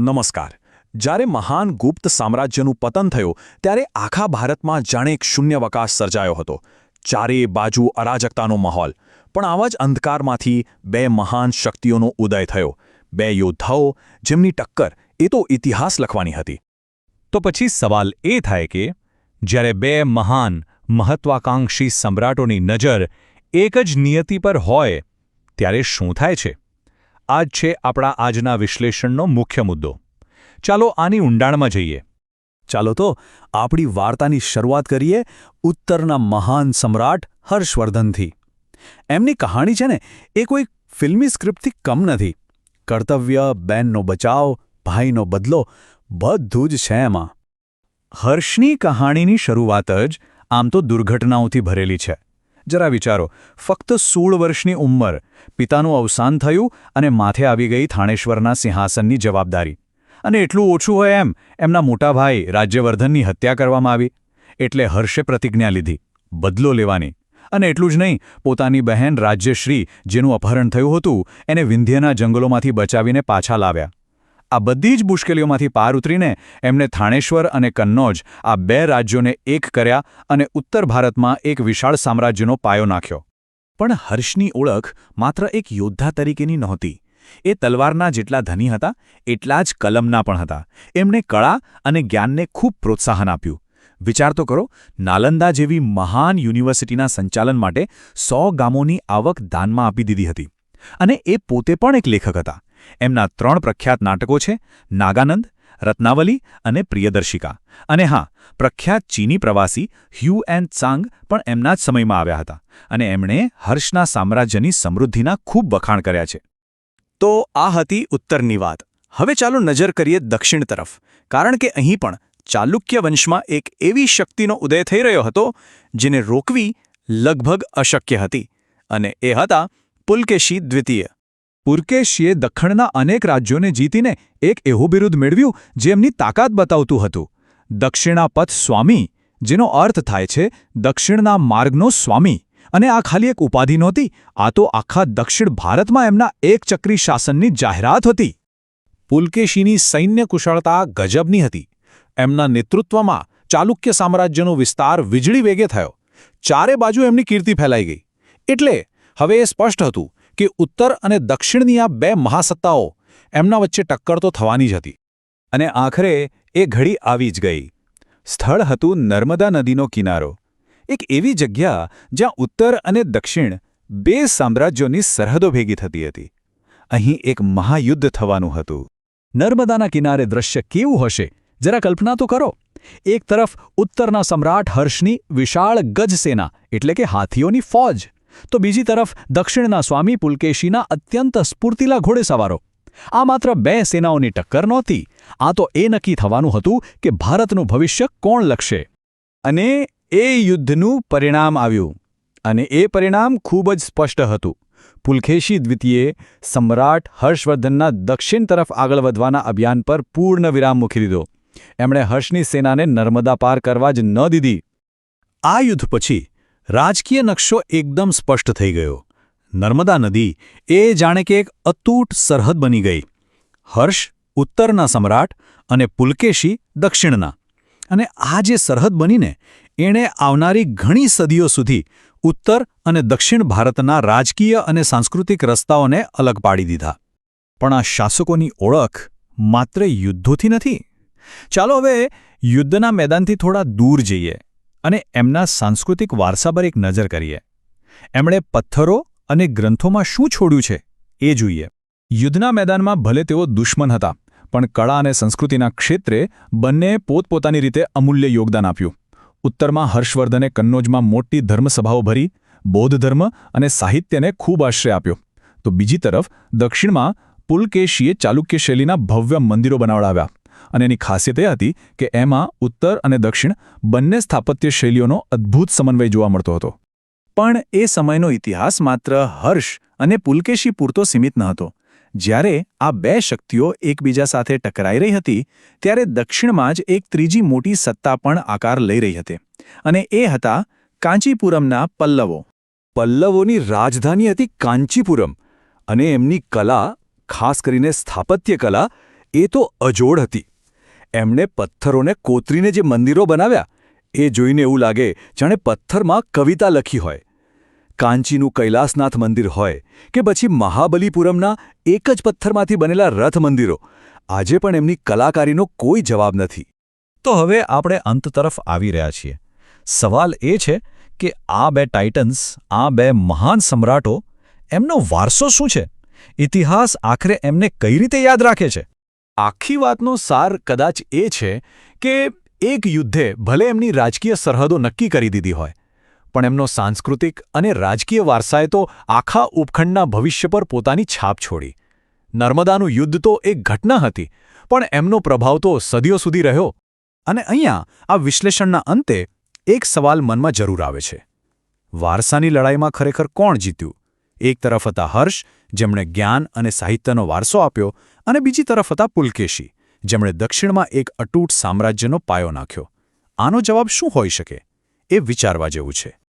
નમસ્કાર. જ્યારે મહાન ગુપ્ત સામ્રાજ્યનું પતન થયું, ત્યારે આખા ભારતમાં જાણે એક શૂન્યવકાશ સર્જાયો હતો. ચારેય બાજુ અરાજકતાનો માહોલ. પણ આવા જ અંધકારમાંથી બે મહાન શક્તિઓનો ઉદય થયો. બે યોદ્ધાઓ જેમની ટક્કર એ તો ઇતિહાસ લખવાની હતી. તો પછી સવાલ એ થાય કે, જ્યારે બે મહાન મહત્વાકાંક્ષી સમ્રાટોની નજર એક જ નિયતિ પર હોય, ત્યારે શું થાય છે? આ જ છે આપણા આજના વિશ્લેષણનો મુખ્ય મુદ્દો. ચાલો આની ઊંડાણમાં જઈએ. ચાલો તો આપણી વાર્તાની શરૂઆત કરીએ ઉત્તરના મહાન સમ્રાટ હર્ષવર્ધનથી. એમની કહાણી છે ને, એ કોઈ ફિલ્મી સ્ક્રિપ્ટથી કમ નથી. કર્તવ્ય બેનનો બચાવ, ભાઈનો બદલો, બધું જ છે એમાં. હર્ષની કહાણીની શરૂઆત જ આમ તો દુર્ઘટનાઓથી ભરેલી છે. જરા વિચારો, ફક્ત સોળ વર્ષની ઉંમર પિતાનું અવસાન થયું અને માથે આવી ગઈ થાણેશ્વરના સિંહાસનની જવાબદારી. અને એટલું ઓછું હોય એમ, એમના મોટા ભાઈ રાજ્યવર્ધનની હત્યા કરવામાં આવી, એટલે હર્ષે પ્રતિજ્ઞા લીધી, બદલો લેવાની. અને એટલું જ નહીં, પોતાની બહેન રાજ્યશ્રી, જેનું અપહરણ થયું હતું, એને વિંધ્યના જંગલોમાંથી બચાવીને પાછા લાવ્યા. આ બધી જ મુશ્કેલીઓમાંથી પાર ઉતરીને એમણે થાણેશ્વર અને કન્નૌજ આ બે રાજ્યોને એક કર્યા અને ઉત્તર ભારતમાં એક વિશાળ સામ્રાજ્યનો પાયો નાખ્યો. પણ હર્ષની ઓળખ માત્ર એક યોદ્ધા તરીકેની નહોતી. એ તલવારના જેટલા ધની હતા, એટલા જ કલમના પણ હતા. એમણે કળા અને જ્ઞાનને ખૂબ પ્રોત્સાહન આપ્યું. વિચાર તો કરો, નાલંદા જેવી મહાન યુનિવર્સિટીના સંચાલન માટે સો ગામોની આવક દાનમાં આપી દીધી હતી. અને એ પોતે પણ એક લેખક હતા. એમના ત્રણ પ્રખ્યાત નાટકો છે, નાગાનંદ, રત્નાવલી અને પ્રિયદર્શિકા. અને હા, પ્રખ્યાત ચીની પ્રવાસી હ્યુ એન્ડ ચાંગ પણ એમના જ સમયમાં આવ્યા હતા અને એમણે હર્ષના સામ્રાજ્યની સમૃદ્ધિના ખૂબ વખાણ કર્યા છે. તો આ હતી ઉત્તરની વાત. હવે ચાલો નજર કરીએ દક્ષિણ તરફ. કારણ કે અહીં પણ ચાલુક્ય વંશમાં એક એવી શક્તિનો ઉદય થઈ રહ્યો હતો, જેને રોકવી લગભગ અશક્ય હતી. અને એ હતા પુલકેશી દ્વિતીય. પુરકેશીએ દખ્ખણના અનેક રાજ્યોને જીતીને એક એવું બિરુદ મેળવ્યું, જે એમની તાકાત બતાવતું હતું. દક્ષિણાપથ સ્વામી, જેનો અર્થ થાય છે, દક્ષિણના માર્ગનો સ્વામી. અને આ ખાલી એક ઉપાધિ નહોતી, આ તો આખા દક્ષિણ ભારતમાં એમના એક ચક્રી શાસનની જાહેરાત હતી. પુલકેશીની સૈન્ય કુશળતા ગજબની હતી. એમના નેતૃત્વમાં ચાલુક્ય સામ્રાજ્યનો વિસ્તાર વીજળી વેગે થયો. ચારે બાજુ એમની કીર્તિ ફેલાઈ ગઈ. એટલે હવે એ સ્પષ્ટ હતું કે ઉત્તર અને દક્ષિણની આ બે મહાસત્તાઓ એમના વચ્ચે ટક્કર તો થવાની જ હતી. અને આખરે એ ઘડી આવી જ ગઈ. સ્થળ હતું નર્મદા નદીનો કિનારો. એક એવી જગ્યા જ્યાં ઉત્તર અને દક્ષિણ બે સામ્રાજ્યોની સરહદો ભેગી થતી હતી. અહીં એક મહાયુદ્ધ થવાનું હતું. નર્મદાના કિનારે દ્રશ્ય કેવું હશે? જરા કલ્પના તો કરો. એક તરફ ઉત્તરના સમ્રાટ હર્ષની વિશાળ ગજસેના, એટલે કે હાથીઓની ફોજ. તો બીજી તરફ દક્ષિણના સ્વામી પુલકેશીના અત્યંત સ્ફૂર્તિલા ઘોડેસવારો આ માત્ર બે સેનાઓની ટક્કર નહોતી, આ તો એ નક્કી થવાનું હતું કે ભારતનું ભવિષ્ય કોણ લખશે. અને એ યુદ્ધનું પરિણામ આવ્યું. અને એ પરિણામ ખૂબ જ સ્પષ્ટ હતું. પુલકેશી દ્વિતીયે સમ્રાટ હર્ષવર્ધનના દક્ષિણ તરફ આગળ વધવાના અભિયાન પર પૂર્ણ વિરામ મૂકી દીધો. એમણે હર્ષની સેનાને નર્મદા પાર કરવા જ ન દીધી. આ યુદ્ધ પછી રાજકીય નકશો એકદમ સ્પષ્ટ થઈ ગયો. નર્મદા નદી એ જાણે કે એક અતૂટ સરહદ બની ગઈ. હર્ષ ઉત્તરના સમ્રાટ અને પુલકેશી દક્ષિણના. અને આ જે સરહદ બનીને એણે આવનારી ઘણી સદીઓ સુધી ઉત્તર અને દક્ષિણ ભારતના રાજકીય અને સાંસ્કૃતિક રસ્તાઓને અલગ પાડી દીધા. પણ આ શાસકોની ઓળખ માત્ર યુદ્ધોથી નથી. ચાલો હવે યુદ્ધના મેદાનથી થોડા દૂર જઈએ. અને એમના સાંસ્કૃતિક વારસા પર એક નજર કરીએ. એમણે પથ્થરો અને ગ્રંથોમાં શું છોડ્યું છે એ જોઈએ. યુદ્ધના મેદાનમાં ભલે તેઓ દુશ્મન હતા, પણ કળા અને સંસ્કૃતિના ક્ષેત્રે બંને પોતપોતાની રીતે અમૂલ્ય યોગદાન આપ્યું. ઉત્તરમાં હર્ષવર્ધને કન્નોજમાં મોટી ધર્મસભાઓ ભરી, બૌદ્ધ ધર્મ અને સાહિત્યને ખૂબ આશ્રય આપ્યો. તો બીજી તરફ દક્ષિણમાં પુલકેશીએ ચાલુક્ય શૈલીના ભવ્ય મંદિરો બનાવડાવ્યા. અને એની ખાસિયત એ હતી કે એમાં ઉત્તર અને દક્ષિણ બંને સ્થાપત્ય શૈલીઓનો અદ્ભુત સમન્વય જોવા મળતો હતો. પણ એ સમયનો ઇતિહાસ માત્ર હર્ષ અને પુલકેશી પૂરતો સીમિત ન હતો. જ્યારે આ બે શક્તિઓ એકબીજા સાથે ટકરાઈ રહી હતી, ત્યારે દક્ષિણમાં જ એક ત્રીજી મોટી સત્તા પણ આકાર લઈ રહી હતી. અને એ હતા કાંચીપુરમના પલ્લવો. પલ્લવોની રાજધાની હતી કાંચીપુરમ અને એમની કલા, ખાસ કરીને સ્થાપત્ય કલા, એ તો અજોડ હતી. એમણે પથ્થરોને કોતરીને જે મંદિરો બનાવ્યા, એ જોઈને એવું લાગે જાણે પથ્થરમાં કવિતા લખી હોય. કાંચીનું કૈલાસનાથ મંદિર હોય કે પછી મહાબલીપુરમના એક જ પથ્થરમાંથી બનેલા રથ મંદિરો, આજે પણ એમની કલાકારીનો કોઈ જવાબ નથી. તો હવે આપણે અંત તરફ આવી રહ્યા છીએ. સવાલ એ છે કે આ બે ટાઇટન્સ, આ બે મહાન સમ્રાટો, એમનો વારસો શું છે? ઇતિહાસ આખરે એમને કઈ રીતે યાદ રાખે છે? આખી વાતનો સાર કદાચ એ છે કે એક યુદ્ધે ભલે એમની રાજકીય સરહદો નક્કી કરી દીધી હોય, પણ એમનો સાંસ્કૃતિક અને રાજકીય વારસાએ તો આખા ઉપખંડના ભવિષ્ય પર પોતાની છાપ છોડી. નર્મદાનું યુદ્ધ તો એક ઘટના હતી, પણ એમનો પ્રભાવ તો સદીઓ સુધી રહ્યો. અને અહીંયા આ વિશ્લેષણના અંતે એક સવાલ મનમાં જરૂર આવે છે. વારસાની લડાઈમાં ખરેખર કોણ જીત્યું? એક તરફ હતા હર્ષ, જેમણે જ્ઞાન અને સાહિત્યનો વારસો આપ્યો, અને બીજી તરફ હતા પુલકેશી, જેમણે દક્ષિણમાં એક અટૂટ સામ્રાજ્યનો પાયો નાખ્યો. આનો જવાબ શું હોઈ શકે? એ વિચારવા જેવું છે.